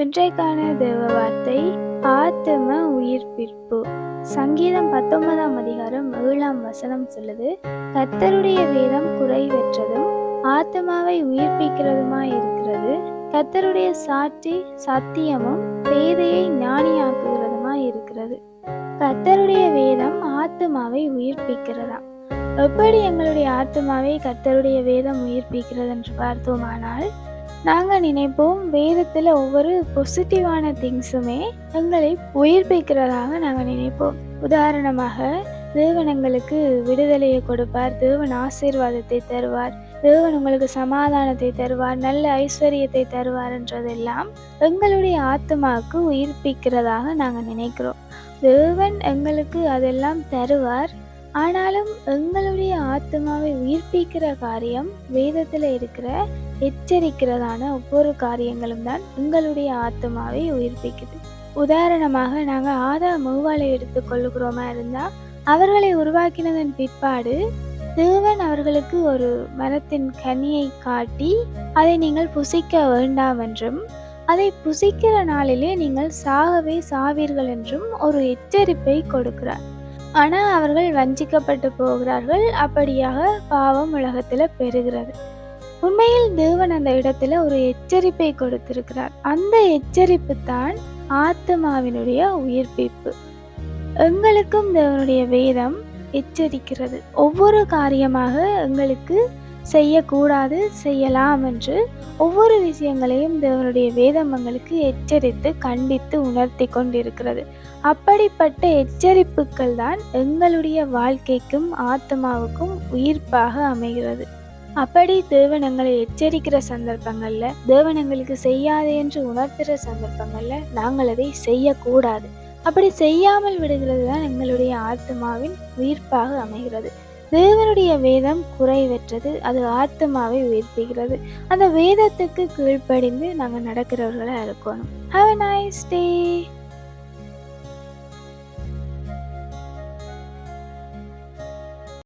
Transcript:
இன்றைக்கான தேவ வார்த்தை ஆத்தும உயிர்ப்பிற்பு. சங்கீதம் பத்தொன்பதாம் அதிகாரம் ஏழாம் வசனம் சொல்லுது கத்தருடைய வேதம் குறைவற்றதும் ஆத்மாவை உயிர்ப்பிக்கிறதுமாய் இருக்கிறது கத்தருடைய சாட்சி சத்தியமும் பேதையை ஞானியாக்குகிறதுமாய் இருக்கிறது கத்தருடைய வேதம் ஆத்மாவை உயிர்ப்பிக்கிறதாம் எப்படி எங்களுடைய ஆத்மாவை கத்தருடைய வேதம் உயிர்ப்பிக்கிறது என்று பார்த்தோமானால் நாங்கள் நினைப்போம் வேதத்தில் ஒவ்வொரு பொசிட்டிவான திங்ஸுமே எங்களை உயிர்ப்பிக்கிறதாக நாங்கள் நினைப்போம். உதாரணமாக தேவன் எங்களுக்கு விடுதலையை கொடுப்பார் தேவன் ஆசீர்வாதத்தை தருவார் தேவன் உங்களுக்கு சமாதானத்தை தருவார் நல்ல ஐஸ்வர்யத்தை தருவார் என்றதெல்லாம் எங்களுடைய ஆத்மாவுக்கு உயிர்ப்பிக்கிறதாக நாங்கள் நினைக்கிறோம். தேவன் எங்களுக்கு அதெல்லாம் தருவார் ஆனாலும் எங்களுடைய ஆத்மாவை உயிர்ப்பிக்கிற காரியம் வேதத்தில் இருக்கிற எச்சரிக்கிறதான ஒவ்வொரு காரியங்களும் தான் எங்களுடைய ஆத்மாவை உயிர்ப்பிக்குது. உதாரணமாக நாங்கள் ஆதா மூவாலை எடுத்துக்கொள்ளுகிறோமா இருந்தால் அவர்களை உருவாக்கினதன் பிற்பாடு தேவன் அவர்களுக்கு ஒரு மரத்தின் கனியை காட்டி அதை நீங்கள் புசிக்க வேண்டாம் என்றும் அதை புசிக்கிற நாளிலே நீங்கள் சாகவே சாவீர்கள் என்றும் ஒரு எச்சரிப்பை கொடுக்கிறார். ஆனால் அவர்கள் வஞ்சிக்கப்பட்டு போகிறார்கள். அப்படியாக பாவம் உலகத்தில் பெறுகிறது உண்மையில் தேவன் அந்த இடத்துல ஒரு எச்சரிப்பை கொடுத்திருக்கிறார். அந்த எச்சரிப்பு தான் ஆத்மாவினுடைய உயிர்ப்பிப்பு. எங்களுக்கும் தேவனுடைய வேதம் எச்சரிக்கிறது. ஒவ்வொரு காரியமாக எங்களுக்கு செய்யக்கூடாது செய்யலாம் என்று ஒவ்வொரு விஷயங்களையும் தேவனுடைய வேதம் எங்களுக்கு எச்சரித்து கண்டித்து உணர்த்தி கொண்டிருக்கிறது. அப்படிப்பட்ட எச்சரிப்புகள் தான் எங்களுடைய வாழ்க்கைக்கும் ஆத்மாவுக்கும் உயிர்ப்பாக அமைகிறது. அப்படி தேவன் எங்களை எச்சரிக்கிற சந்தர்ப்பங்களில் தேவன் எங்களுக்கு செய்யாதே என்று உணர்த்துகிற சந்தர்ப்பங்களில் நாங்கள் அதை செய்யக்கூடாது. அப்படி செய்யாமல் விடுகிறது தான் எங்களுடைய ஆத்மாவின் உயிர்ப்பாக அமைகிறது. தேவனுடைய வேதம் குறைவற்றது அது ஆத்மாவை உயிர்ப்பிக்கிறது அந்த வேதத்துக்கு கீழ்ப்படிந்து நாங்கள் நடக்கிறவர்களாக இருக்கணும். Have nice day